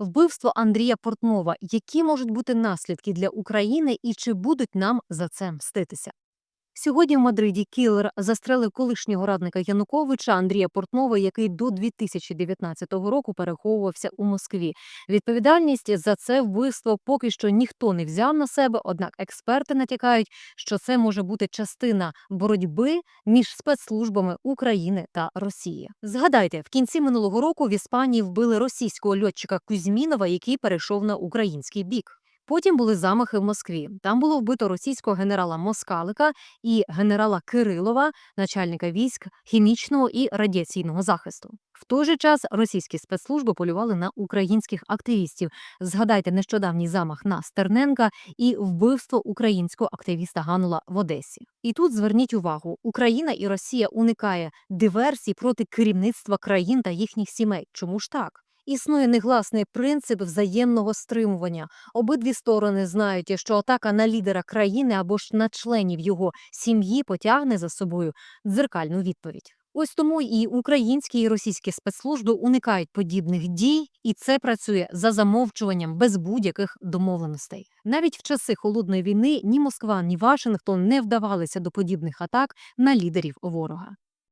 Вбивство Андрія Портнова. Які можуть бути наслідки для України і чи будуть нам за це мститися? Сьогодні в Мадриді кілер застрелив колишнього радника Януковича Андрія Портнова, який до 2019 року переховувався у Москві. Відповідальність за це вбивство поки що ніхто не взяв на себе. Однак експерти натякають, що це може бути частина боротьби між спецслужбами України та Росії. Згадайте, в кінці минулого року в Іспанії вбили російського льотчика Кузьмінова, який перейшов на український бік. Потім були замахи в Москві. Там було вбито російського генерала Москалика і генерала Кирилова, начальника військ хімічного і радіаційного захисту. В той же час російські спецслужби полювали на українських активістів. Згадайте нещодавній замах на Стерненка і вбивство українського активіста Ганула в Одесі. І тут зверніть увагу: Україна і Росія уникає диверсій проти керівництва країн та їхніх сімей. Чому ж так? Існує негласний принцип взаємного стримування. Обидві сторони знають, що атака на лідера країни або ж на членів його сім'ї потягне за собою дзеркальну відповідь. Ось тому і українські і російські спецслужби уникають подібних дій, і це працює за замовчуванням без будь-яких домовленостей. Навіть в часи холодної війни ні Москва, ні Вашингтон не вдавалися до подібних атак на лідерів ворога.